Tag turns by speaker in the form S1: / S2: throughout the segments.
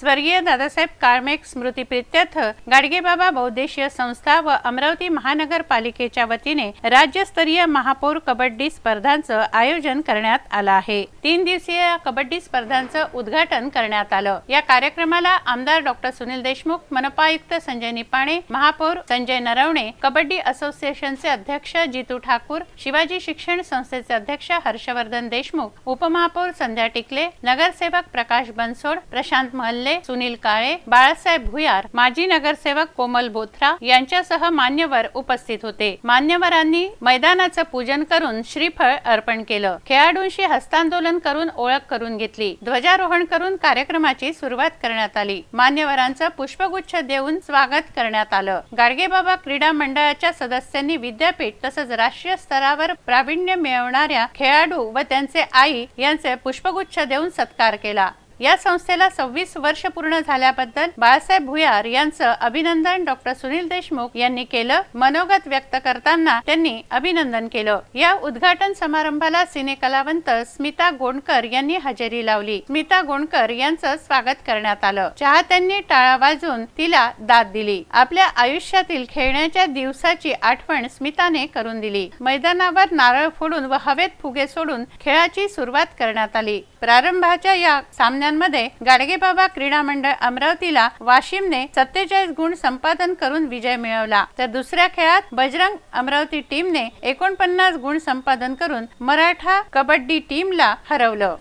S1: स्वर्गीय दादासाहेब काळमेक स्मृतीप्रित्यर्थ गाडगेबाबा बौद्देशीय संस्था व अमरावती महानगरपालिकेच्या वतीने राज्यस्तरीय महापौर कबड्डी स्पर्धांचं आयोजन करण्यात आलं आहे. तीन दिवसीय या कबड्डी स्पर्धांचं उद्घाटन करण्यात आलं. या कार्यक्रमाला आमदार डॉक्टर सुनील देशमुख मनपायुक्त संजय निपाणे महापौर संजय नरवणे कबड्डी असोसिएशनचे अध्यक्ष जितू ठाकूर शिवाजी शिक्षण संस्थेचे अध्यक्ष हर्षवर्धन देशमुख उपमहापौर संध्या टिकले नगरसेवक प्रकाश बनसोड प्रशांत महल्ले सुनील काळे बाळासाहेब भुयार माजी नगरसेवक कोमल बोथरा यांच्यासह मान्यवर उपस्थित होते. मान्यवरांनी मैदानाचं पूजन करून श्रीफळ अर्पण केलं. खेळाडूंशी हस्तांदोलन करून ओळख करून घेतली. ध्वजारोहण करून कार्यक्रमाची सुरुवात करण्यात आली. मान्यवरांचं पुष्पगुच्छ देऊन स्वागत करण्यात आलं. गाडगेबाबा क्रीडा मंडळाच्या सदस्यांनी विद्यापीठ तसंच राष्ट्रीय स्तरावर प्रावीण्य मिळवणाऱ्या खेळाडू व त्यांचे आई यांचे पुष्पगुच्छ देऊन सत्कार केला. या संस्थेला सव्वीस वर्ष पूर्ण झाल्याबद्दल बाळासाहेब भुयार यांचं अभिनंदन डॉक्टर सुनील देशमुख यांनी केलं मनोगत व्यक्त करताना त्यांनी अभिनंदन केलं. या उद्घाटन समारंभाला सिने कलावंत स्मिता गोंडकर यांनी हजेरी लावली. स्मिता गोंडकर यांचं स्वागत करण्यात आलं. चाहत्यांनी टाळा वाजून तिला दाद दिली. आपल्या आयुष्यातील खेळण्याच्या दिवसाची आठवण स्मिताने करून दिली. मैदानावर नारळ फोडून व हवेत फुगे सोडून खेळाची सुरुवात करण्यात आली. प्रारंभाच्या या सामन्यांमध्ये गाडगेबाबा क्रीडा मंडळ अमरावतीला वाशिमने सत्तेचाळीस गुण संपादन करून विजय मिळवला. तर दुसऱ्या खेळात बजरंग अमरावती टीमने एकोणपन्नास गुण संपादन करून मराठा कबड्डी टीमला हरवलं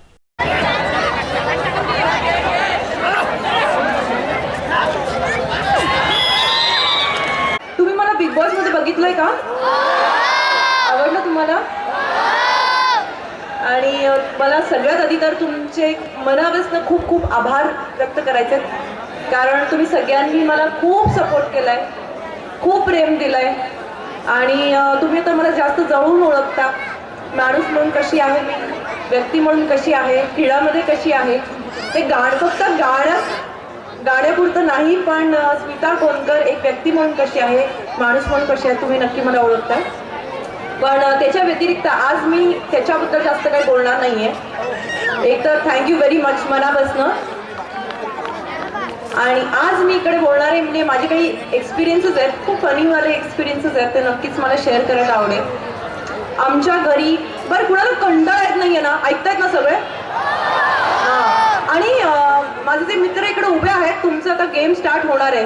S2: तुम्ही मला बिग बॉसमध्ये बघितलंय का आवडलं तुम्हाला आणि अ, मला सगळ्यात आधी तर तुमचे मनापासून खूप खूप आभार व्यक्त करायचे आहेत. कारण तुम्ही सगळ्यांनी मला खूप सपोर्ट केलाय खूप प्रेम दिलंय. आणि तुम्ही तर मला जास्त जवळून ओळखता. माणूस म्हणून कशी आहे मी व्यक्ती म्हणून कशी आहे खेळामध्ये कशी आहे ते गाणं फक्त गाणं गाण्यापुरतं नाही पण स्मिता कोणकर एक व्यक्ती म्हणून कशी आहे माणूस म्हणून कशी आहे तुम्ही नक्की मला ओळखता. पण त्याच्या व्यतिरिक्त आज मी त्याच्याबद्दल जास्त काही बोलणार नाहीये. एक तर थँक्यू व्हेरी मच मनापासनं. आणि आज मी इकडे बोलणारे म्हणजे माझे काही एक्सपिरियन्सेस आहेत खूप फनीवाले एक्सपिरियन्सेस आहेत ते नक्कीच मला शेअर करायला आवडेल. आमच्या घरी बरं कुणाला कंटाळा येत नाहीये ना? ऐकतायत ना सगळे? आणि माझे जे मित्र इकडे उभे आहेत तुमचं आता गेम स्टार्ट होणार आहे.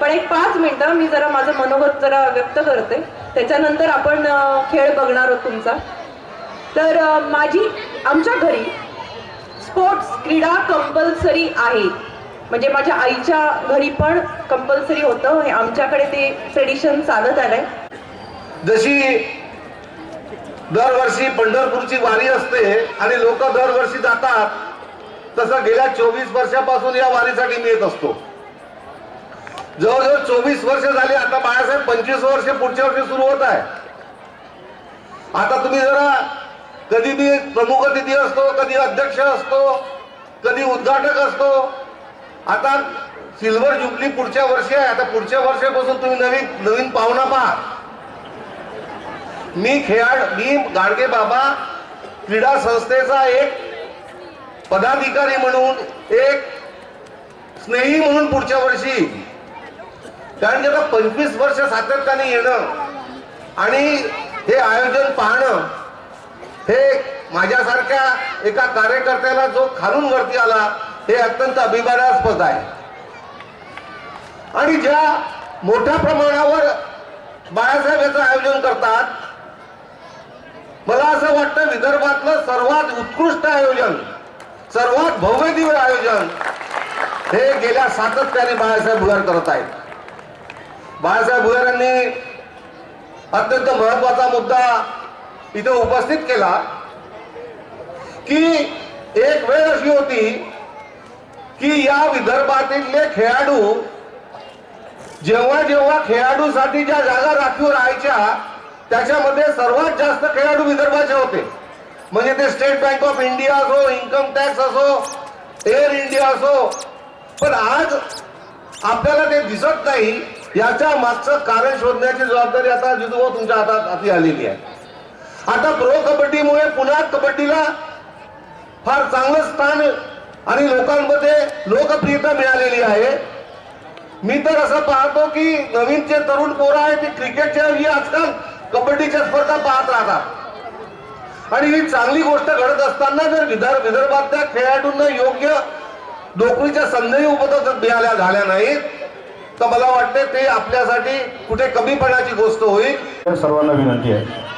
S2: पण एक पाच मिनिटं मी जरा माझं मनोगत जरा व्यक्त करते. त्याच्यानंतर आपण खेळ बघणार आहोत तुमचा. तर माझी आमच्या घरी स्पोर्ट्स क्रीडा कंपल्सरी आहे. म्हणजे माझ्या आईच्या घरी पण कंपल्सरी होतं. हे आमच्याकडे ते ट्रेडिशन चालत आलंय.
S3: जशी दरवर्षी पंढरपूरची वारी असते आणि लोक दरवर्षी जातात तसं गेल्या चोवीस वर्षापासून या वारीसाठी मी येत असतो. जवळजवळ चोवीस वर्ष झाली आता बाळासाहेब पंचवीस वर्ष पुढच्या वर्षी सुरू होत आहे. आता तुम्ही जरा कधी मी प्रमुख अतिथी असतो कधी अध्यक्ष असतो कधी उद्घाटक असतो आता सिल्वर जुबली पुढच्या वर्षी आहे आता पुढच्या वर्षापासून तुम्ही नवीन नवीन पाहुणा पहा. मी खेळाड मी गाडगे बाबा क्रीडा संस्थेचा एक पदाधिकारी म्हणून एक स्नेही म्हणून पुढच्या वर्षी कारण त्याला पंचवीस वर्ष सातत्याने येणं आणि हे आयोजन पाहणं हे माझ्यासारख्या एका कार्यकर्त्याला जो खालून वरती आला हे अत्यंत अभिमानास्पद आहे. आणि ज्या मोठ्या प्रमाणावर बाळासाहेब याचं आयोजन करतात मला असं वाटतं विदर्भातलं सर्वात उत्कृष्ट आयोजन सर्वात भव्य दिव्य आयोजन हे गेल्या सातत्याने बाळासाहेब उघड करत आहेत. बाळासाहेब भुयारांनी अत्यंत महत्त्वाचा मुद्दा इथे उपस्थित केला की एक वेळ अशी होती की या विदर्भातील खेळाडू जेव्हा जेव्हा खेळाडूसाठी ज्या जागा राखीव राहायच्या त्याच्यामध्ये सर्वात जास्त खेळाडू विदर्भाचे होते. म्हणजे ते स्टेट बँक ऑफ इंडिया असो इन्कम टॅक्स असो एअर इंडिया असो. पण आज आपल्याला ते दिसत नाही. याच्या मागचं कारण शोधण्याची जबाबदारी आता जिजूभाऊ तुमच्या हातात हाती आलेली आहे. आता प्रो कबड्डीमुळे पुन्हा कबड्डीला फार चांगलं स्थान आणि लोकांमध्ये लोकप्रियता मिळालेली आहे. मी तर असं पाहतो की नवीन जे तरुण पोरं आहे ते क्रिकेटच्या ही आजकाल कबड्डीच्या स्पर्धा पाहत राहतात. आणि ही चांगली गोष्ट घडत असताना जर विदर्भ विदर्भातल्या खेळाडूंना योग्य नोकरीच्या संधी उपलब्ध मिळाल्या झाल्या नाहीत तर मला वाटते ते आपल्यासाठी कुठे कमीपणाची गोष्ट होईल.
S4: सर्वांना विनंती आहे.